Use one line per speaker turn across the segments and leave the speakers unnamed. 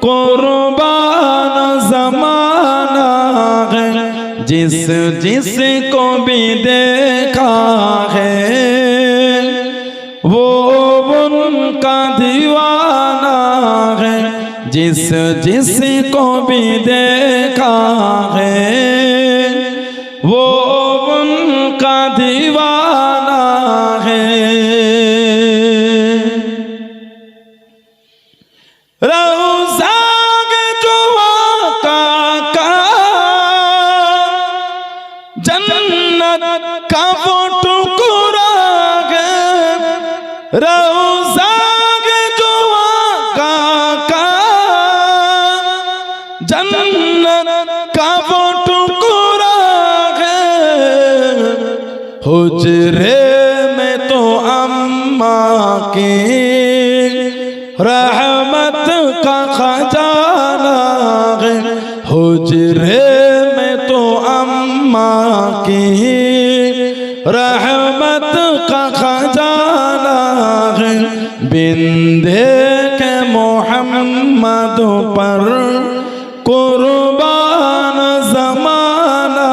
কোরবান জমানা জিস জিস কো ভি দেখা হো। উনকা দিওয়ানা জিস জিস কো ভি দেখা হ্যাঁ جنت کا وہ ٹکرا ہے روزاگ جو آقا کا۔ جنت کا وہ ٹکرا ہے حجرے میں تو اماں کی رحمت বিন্দে কে মোহাম্মদ পর কুরবান জমানা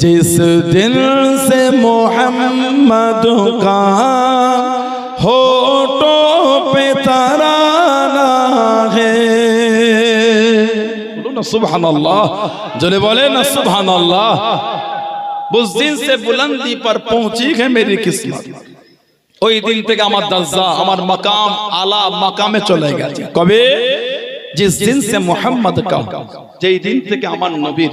جس دل سے محمد کا ہوٹوں پہ ترانہ ہے بولو نا سبحان اللہ جلے بولے نا سبحان اللہ اس دن سے بلندی پر پہنچی ہے میری قسمت ওই দিন থেকে আমার দাজ্জা আমার মাকাম আলা মাকামে চলে গেছে কবে জিস দিন সে মোহাম্মদ কা যেই দিন থেকে আমার নবীর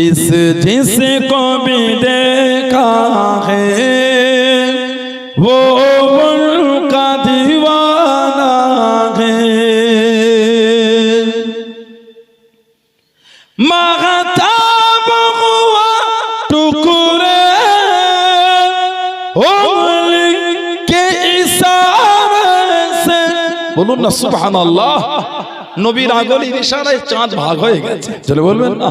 جس جس کو بھی دیکھا ہے وہ ملک کا دیوانہ ہے۔ مغتاب ہوا ٹکرے عمل کے عصار سے۔ بولو نا سبحان اللہ۔ নবীর আগলি ইশারায় চাঁদ ভাগ হয়ে গেছে চলে বলবেন نا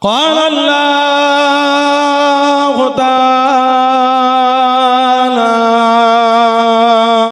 قال الله